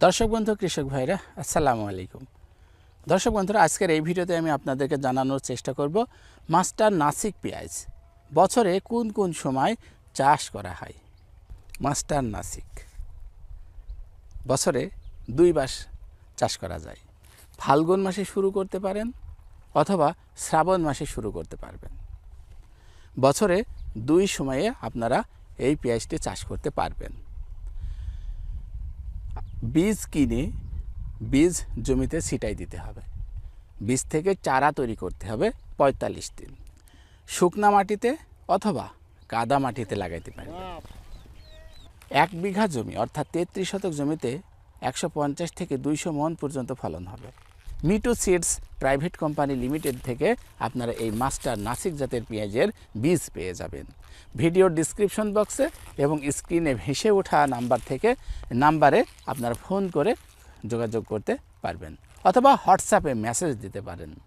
দর্শক বন্ধু, কৃষক ভাইরা, আসসালামু আলাইকুম। দর্শক বন্ধুরা, আজকের এই ভিডিওতে আমি আপনাদেরকে জানানোর চেষ্টা করব মাস্টার নাসিক পেঁয়াজ। বছরে কোন কোন সময় চাষ করা হয়? মাস্টার নাসিক। বছরে দুই মাস চাষ করা যায়। ফাল্গুন মাসে শুরু করতে পারেন অথবা শ্রাবণ মাসে শুরু করতে পারবেন। বছরে দুই সময়ে আপনারা এই পেঁয়াজটি চাষ করতে পারবেন। বীজ কিনে বীজ জমিতে ছিটাই দিতে হবে। বীজ থেকে চারা তৈরি করতে হবে পঁয়তাল্লিশ দিন। শুকনা মাটিতে অথবা কাদা মাটিতে লাগাইতে পারেন এক বিঘা জমি অর্থাৎ তেত্রিশ শতক জমিতে একশো পঞ্চাশ থেকে দুইশো মন পর্যন্ত ফলন হবে। মিটু সিডস প্রাইভেট কোম্পানি লিমিটেড থেকে আপনারা এই মাস্টার নাসিক জাতের পেঁয়াজের বীজ পেয়ে যাবেন। ভিডিওর ডিসক্রিপশন বক্সে এবং স্ক্রিনে ভেসে ওঠা নাম্বার থেকে নাম্বারে আপনারা ফোন করে যোগাযোগ করতে পারবেন অথবা হোয়াটসঅ্যাপে মেসেজ দিতে পারেন।